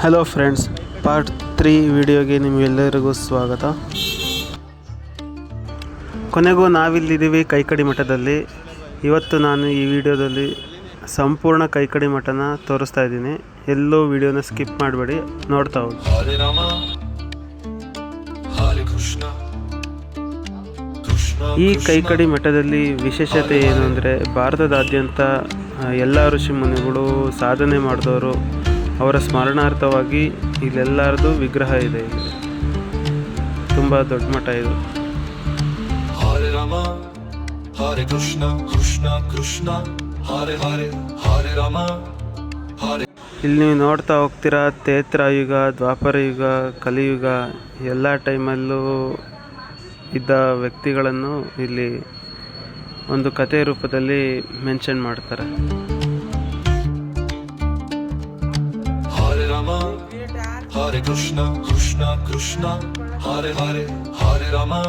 Hello friends part three ವಿಡಿಯೋಗೆ ನಿಮಗೆಲ್ಲರಿಗೂ ಸ್ವಾಗತ. ಕೊನೆಗೂ ನಾವಿಲ್ಲಿದ್ದೀವಿ ಕೈಕಡಿ ಮಠದಲ್ಲಿ. ಇವತ್ತು ನಾನು ಈ ವಿಡಿಯೋದಲ್ಲಿ ಸಂಪೂರ್ಣ ಕೈಕಡಿ ಮಠನ ತೋರಿಸ್ತಾ ಇದ್ದೀನಿ. ಎಲ್ಲೂ ವಿಡಿಯೋನ ಸ್ಕಿಪ್ ಮಾಡಬೇಡಿ ನೋಡ್ತಾ ಹೋಗಿ. ಈ ಕೈಕಡಿ ಮಠದಲ್ಲಿ ವಿಶೇಷತೆ ಏನು ಅಂದರೆ ಭಾರತದಾದ್ಯಂತ ಎಲ್ಲ ಋಷಿ ಮುನಿಗಳು ಸಾಧನೆ ಮಾಡಿದವರು ಅವರ ಸ್ಮರಣಾರ್ಥವಾಗಿ ಇಲ್ಲೆಲ್ಲರದು ವಿಗ್ರಹ ಇದೆ ಇಲ್ಲಿ ತುಂಬ ದೊಡ್ಡ ಮಠ ಇದು. ಹರೇ ರಾಮ ಹರೇ ಕೃಷ್ಣ ಕೃಷ್ಣ ಕೃಷ್ಣ ಹರೇ ಹರೇ ಹರೇ ರಾಮ ಇಲ್ಲಿ ನೀವು ನೋಡ್ತಾ ಹೋಗ್ತೀರಾ ತೇತ್ರಯುಗ ದ್ವಾಪರ ಯುಗ ಕಲಿಯುಗ ಎಲ್ಲ ಟೈಮಲ್ಲೂ ಇದ್ದ ವ್ಯಕ್ತಿಗಳನ್ನು ಇಲ್ಲಿ ಒಂದು ಕಥೆ ರೂಪದಲ್ಲಿ ಮೆನ್ಷನ್ ಮಾಡ್ತಾರೆ. Hare Krishna, Krishna Krishna, Hare Hare, Hare Rama,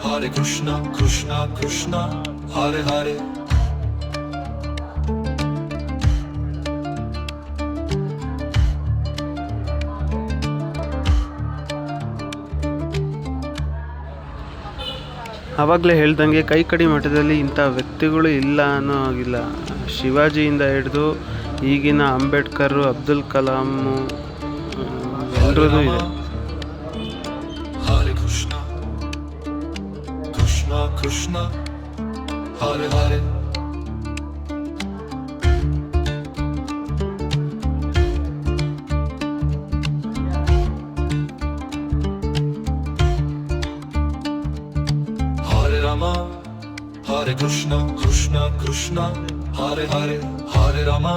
Hare Krishna, Krishna Krishna, Hare Hare. ಆವಾಗಲೇ ಹೇಳ್ದಂಗೆ ಕೈ ಕಡಿ ಮಠದಲ್ಲಿ ಇಂಥ ವ್ಯಕ್ತಿಗಳು ಇಲ್ಲ ಅನ್ನೋ ಆಗಿಲ್ಲ ಶಿವಾಜಿಯಿಂದ ಹಿಡಿದು ಈಗಿನ Ambedkar Abdul Kalam Intro'duydu. Hale kuşna Kuşna kuşna Hale hale Hare Rama Hare Krishna Krishna Krishna Hare Hare. Hare Rama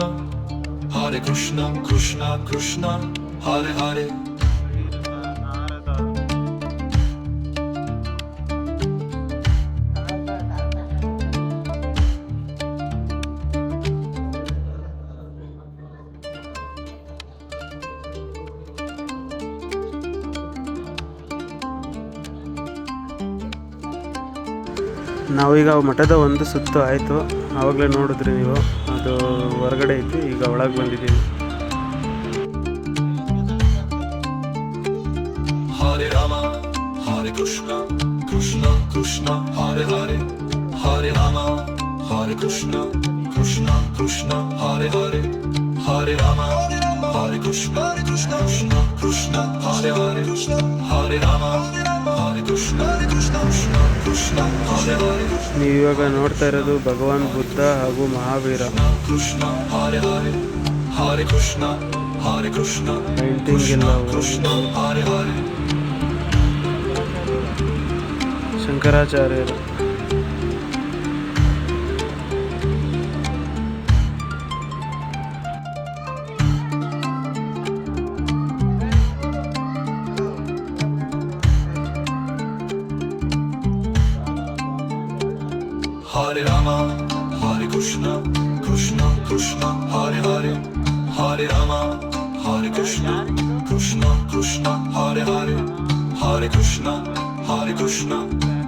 Hare Krishna Krishna Krishna. Hare Hare. ನಾವೀಗ ಮಠದ ಒಂದು ಸುತ್ತು ಆಯಿತು. ಆವಾಗಲೇ ನೋಡಿದ್ರಿ ನೀವು. ಅದು ಹೊರಗಡೆ ಇತ್ತು ಈಗ ಒಳಗೆ ಬಂದಿದ್ದೀವಿ. Krishna Krishna, Hare Hare, Hare Rama, Hare Krishna, Krishna Krishna, Hare Hare, Hare Rama, Hare Krishna, Krishna Krishna, Hare Hare, Hare Rama, Hare Krishna, Krishna Krishna, Hare Hare, ನೀವು ಇವಾಗ ನೋಡ್ತಾ ಇರೋದು ಭಗವಾನ್ ಬುದ್ಧ ಹಾಗೂ ಮಹಾವೀರ ಕೃಷ್ಣ ಹರೆ ಹರೆ ಹರೆ ಕೃಷ್ಣ ಹರೆ ಕೃಷ್ಣ ಕೃಷ್ಣ ಎಲ್ಲ ಹರೆ Hare Hare. ಶಂಕರಾಚಾರ್ಯರು Hare Rama, Hare Krishna, Krishna Krishna, Hare Hare, Hare Rama, Hare Krishna, Krishna Krishna, Hare Hare, Hare Krishna, Hare Krishna,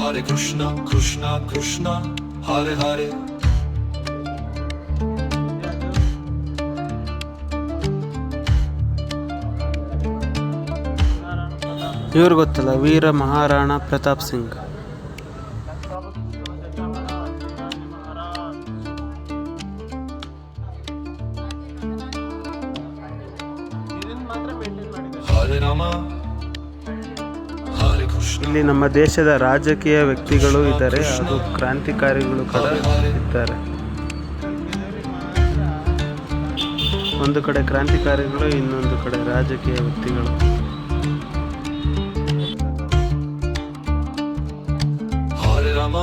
Hare Krishna, Krishna Krishna, Hare Hare. ಇವ್ರು ಗೊತ್ತಲ್ಲ ವೀರ ಮಹಾರಾಣಾ ಪ್ರತಾಪ್ ಸಿಂಗ್ ಇಲ್ಲಿ ನಮ್ಮ ದೇಶದ ರಾಜಕೀಯ ವ್ಯಕ್ತಿಗಳು ಇದ್ದಾರೆ ಹಾಗೂ ಕ್ರಾಂತಿಕಾರಿಗಳು ಕೂಡ ಇದ್ದಾರೆ. ಒಂದು ಕಡೆ ಕ್ರಾಂತಿಕಾರಿಗಳು ಇನ್ನೊಂದು ಕಡೆ ರಾಜಕೀಯ ವ್ಯಕ್ತಿಗಳು. ಹರೇ ರಾಮ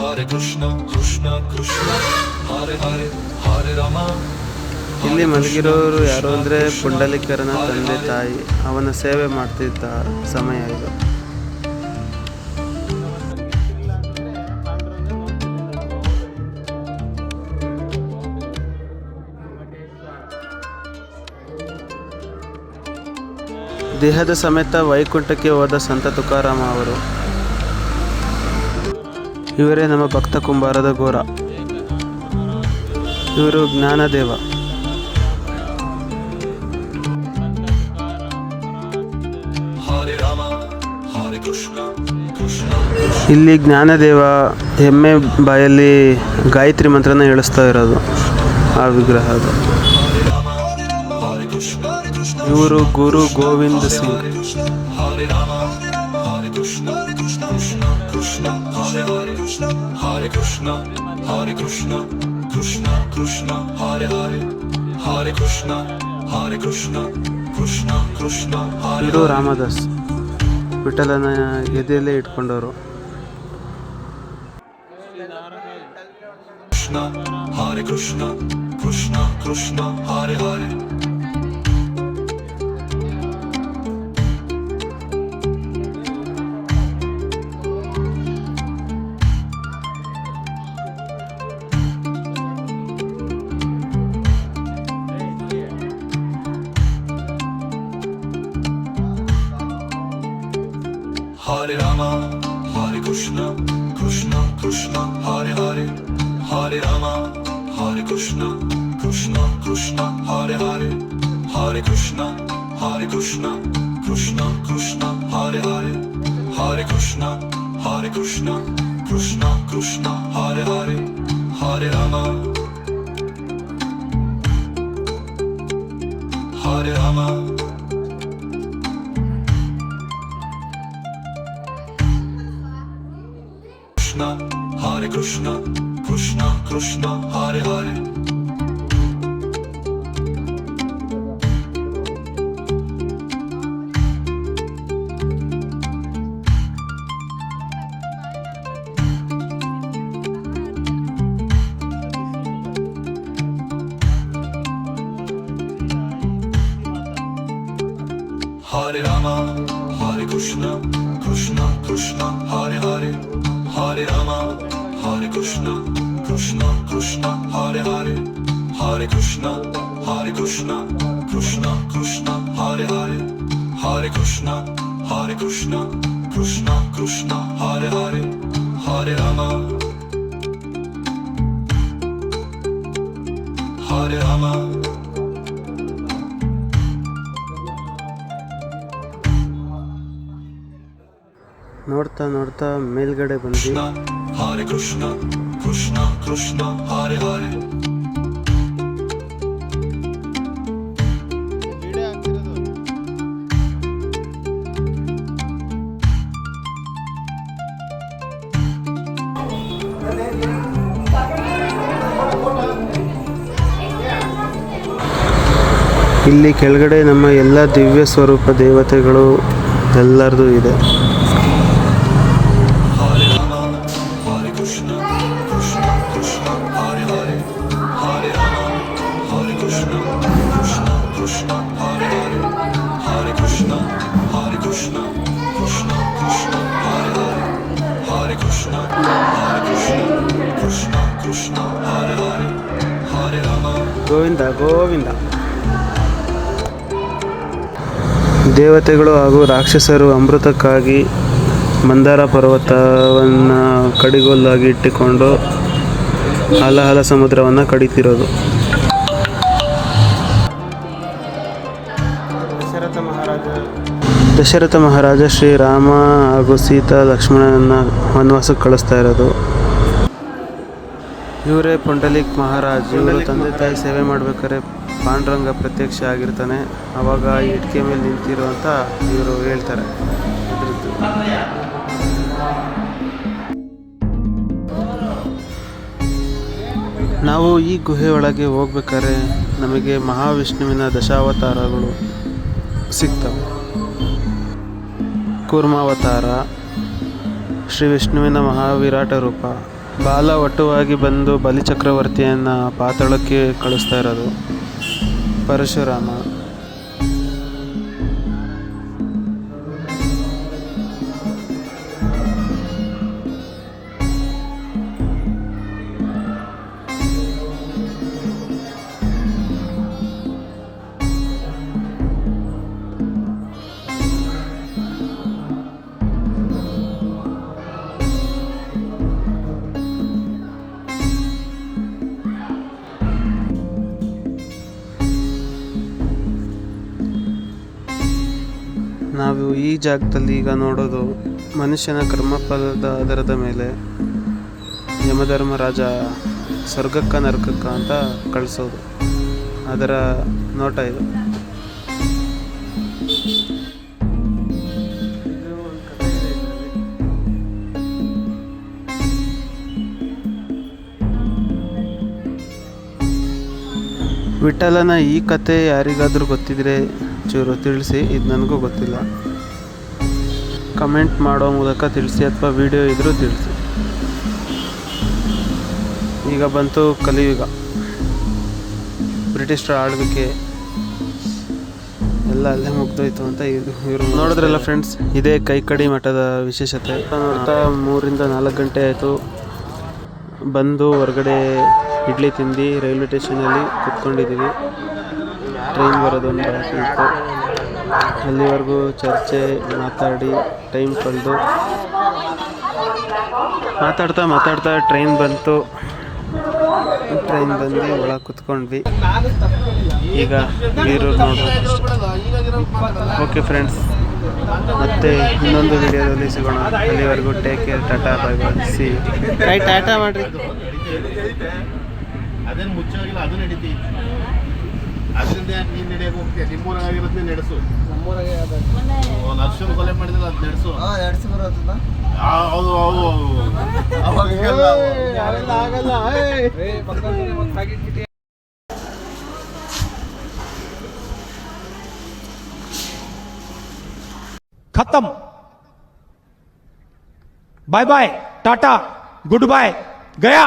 ಹರೇ ಕೃಷ್ಣ ಕೃಷ್ಣ ಕೃಷ್ಣ ಹರೇ ಹರೇ ಹರೇ ರಾಮ ಇಲ್ಲಿ ಮಲಗಿರೋರು ಯಾರು ಅಂದರೆ ಪುಂಡಲಿಕರನ ತಂದೆ ತಾಯಿ. ಅವನ ಸೇವೆ ಮಾಡ್ತಿದ್ದ ಸಮಯ ಇದು. ದೇಹದ ಸಮೇತ ವೈಕುಂಠಕ್ಕೆ ಹೋದ ಸಂತ ತುಕಾರಾಮ ಅವರು. ಇವರೇ ನಮ್ಮ ಭಕ್ತ ಕುಂಬಾರದ ಘೋರ. ಇವರು ಜ್ಞಾನದೇವ. ಇಲ್ಲಿ ಜ್ಞಾನದೇವ ಹೆಮ್ಮೆ ಬಾಯಲ್ಲಿ ಗಾಯತ್ರಿ ಮಂತ್ರನ ಹೇಳಿಸ್ತಾ ಇರೋದು. ಆ ವಿಗ್ರಹ ಗುರು ಗುರು ಗೋವಿಂದ ಸಿಂಗ್. ಹಲೆ ಕೃಷ್ಣ ಕೃಷ್ಣ ಕೃಷ್ಣ ಕೃಷ್ಣ ಕೃಷ್ಣ ಕೃಷ್ಣ ಕೃಷ್ಣ ಕೃಷ್ಣ ಕೃಷ್ಣ ಕೃಷ್ಣ ಕೃಷ್ಣ ರಾಮದಾಸ್. ಪಿಠಲನ ಎದೆಯಲ್ಲೇ ಇಟ್ಕೊಂಡವರು. ಕೃಷ್ಣ ಹರೆ ಕೃಷ್ಣ ಕೃಷ್ಣ ಕೃಷ್ಣ ಹರೇ ಹರೇ. Kuşna, kuşna, kuşna Hari hari, hari rama Hari kuşna, kuşna, kuşna Hari hari, hari kuşna Hari kuşna, kuşna, kuşna Hari hari, hari kuşna Hari kuşna, kuşna, kuşna Hari hari, hari rama Hari rama Krishna, Krishna Krishna, Hare Hare. Hare Rama, Hare Krishna, Krishna Krishna, Hare Hare, Hare Rama, Krishna, Krishna Krishna, Hare Hare, Hare Krishna, Hare Krishna, Krishna Krishna, Hare Hare, Hare Krishna, Hare Krishna, Krishna Krishna, Hare Hare, Hare Rama, Hare Rama. ನೋಡ್ತಾ ನೋಡ್ತಾ ಮೇಲ್ಗಡೆ ಬಂದು Krishna, Hare Krishna, Krishna Krishna, Hare Hare. ಇಲ್ಲಿ ಕೆಳಗಡೆ ನಮ್ಮ ಎಲ್ಲ ದಿವ್ಯ ಸ್ವರೂಪ ದೇವತೆಗಳು ಎಲ್ಲರದು ಇದೆ ಗೋವಿಂದ ಗೋವಿಂದ. ದೇವತೆಗಳು ಹಾಗೂ ರಾಕ್ಷಸರು ಅಮೃತಕ್ಕಾಗಿ ಮಂದಾರ ಪರ್ವತವನ್ನು ಕಡಿಗೋಲಾಗಿ ಇಟ್ಟುಕೊಂಡು ಹಲಹಲ ಸಮುದ್ರವನ್ನು ಕಡಿತಿರೋದು. ದಶರಥ ಮಹಾರಾಜ. ದಶರಥ ಮಹಾರಾಜ ಶ್ರೀರಾಮ ಹಾಗೂ ಸೀತಾ ಲಕ್ಷ್ಮಣನ ವನವಾಸಕ್ಕೆ ಕಳಿಸ್ತಾ ಇರೋದು. ಇವರೇ ಪುಂಡಲಿಕ್ ಮಹಾರಾಜ್ ಇವರು ತಂದೆ ತಾಯಿ ಸೇವೆ ಮಾಡ್ಬೇಕಾದ್ರೆ ಪಾಂಡುರಂಗ ಪ್ರತ್ಯಕ್ಷ ಆಗಿರ್ತಾನೆ. ಅವಾಗ ಇಟ್ಕೆ ಮೇಲೆ ನಿಂತಿರೋ ಅಂತ ಇವರು ಹೇಳ್ತಾರೆ. ಇದ್ರದ್ದು. ನಾವು ಈ ಗುಹೆ ಒಳಗೆ ಹೋಗ್ಬೇಕಾದ್ರೆ ನಮಗೆ ಮಹಾವಿಷ್ಣುವಿನ ದಶಾವತಾರಗಳು ಸಿಗ್ತವೆ. ಕೂರ್ಮಾವತಾರ ಶ್ರೀ ವಿಷ್ಣುವಿನ ಮಹಾವಿರಾಟ ರೂಪ ಬಾಲ ಒಟ್ಟುವಾಗಿ ಬಂದು ಬಲಿಚಕ್ರವರ್ತಿಯನ್ನು ಪಾತಾಳಕ್ಕೆ ಕಳಿಸ್ತಾ ಇರೋದು ಪರಶುರಾಮ. ನಾವು ಈ ಜಾಗದಲ್ಲಿ ಈಗ ನೋಡೋದು ಮನುಷ್ಯನ ಕರ್ಮಫಲದ ಆಧಾರದ ಮೇಲೆ ಯಮಧರ್ಮರಾಜ ಸ್ವರ್ಗಕ್ಕ ನರಕಕ್ಕ ಅಂತ ಕಳಿಸೋದು. ಅದರ ನೋಟ ಇದು. ವಿಠಲನ ಈ ಕತೆ ಯಾರಿಗಾದರೂ ಗೊತ್ತಿದ್ರೆ ಚೂರು ತಿಳಿಸಿ, ಇದು ನನಗೂ ಗೊತ್ತಿಲ್ಲ. ಕಮೆಂಟ್ ಮಾಡೋ ಮೂಲಕ ತಿಳಿಸಿ ಅಥವಾ ವಿಡಿಯೋ ಇದ್ದರೂ ತಿಳಿಸಿ. ಈಗ ಬಂತು ಕಲಿಯುಗ. ಬ್ರಿಟಿಷರ ಆಳ್ವಿಕೆ ಎಲ್ಲ ಅಲ್ಲೇ ಮುಗ್ದೋಯ್ತು ಅಂತ ಇವರು ನೋಡಿದ್ರಲ್ಲ ಫ್ರೆಂಡ್ಸ್ ಇದೇ ಕೈಕಡಿ ಮಠದ ವಿಶೇಷತೆ. ನೋಡ್ತಾ ಮೂರಿಂದ ನಾಲ್ಕು ಗಂಟೆ ಆಯಿತು. ಬಂದು ಹೊರಗಡೆ ಇಡ್ಲಿ ತಿಂದು ರೈಲ್ವೆ ಸ್ಟೇಷನಲ್ಲಿ ಕುತ್ಕೊಂಡಿದ್ದೀವಿ. ಟ್ರೈನ್ ಬರೋದೊಂದು ಆಸೆ ಇತ್ತು ಅಲ್ಲಿವರೆಗೂ ಚರ್ಚೆ ಮಾತಾಡಿ ಟೈಮ್ ಕಳೆದು ಮಾತಾಡ್ತಾ ಮಾತಾಡ್ತಾ ಟ್ರೈನ್ ಬಂತು. ಟ್ರೈನ್ ಬಂದು ಒಳಗೆ ಕುತ್ಕೊಂಡ್ವಿ. ಈಗ ಬೀರೂರು ನೋಡ್ಬೋದು ಓಕೆ ಫ್ರೆಂಡ್ಸ್ ಮತ್ತೆ ಇನ್ನೊಂದು ವಿಡಿಯೋದಲ್ಲಿ ಸಿಗೋಣ. ಅಲ್ಲಿವರೆಗೂ take care tata bye bye C ಕೈ ಟಾಟಾ ಮಾಡ್ರಿ. ಅದೇನು ಮುಚ್ಚೋಗಿಲ್ಲ ಅದು ನಡೀತಿ ಅದರಿಂದ ನೀನ್ ನಡೆಯಕ್ಕೆ ಹೋಗ್ತೀಯ? ನಿಮ್ಮೂರಾಗ ನಡೆಸು. ನಮ್ಮೂರಾಗೆ ಒಂದು ಅರ್ಶನ್ ಕೊಲೆ ಮಾಡಿದ್ರೆ ಅದು ನಡೆಸು. ನಡೆಸಿ ಬರೋದನ್ನ ಹೌದು ಹೌದು ಅವಾಗ ಯಾರೆಲ್ಲ ಆಗಲ್ಲ ಖತಮ್ bye bye tata good bye Gaya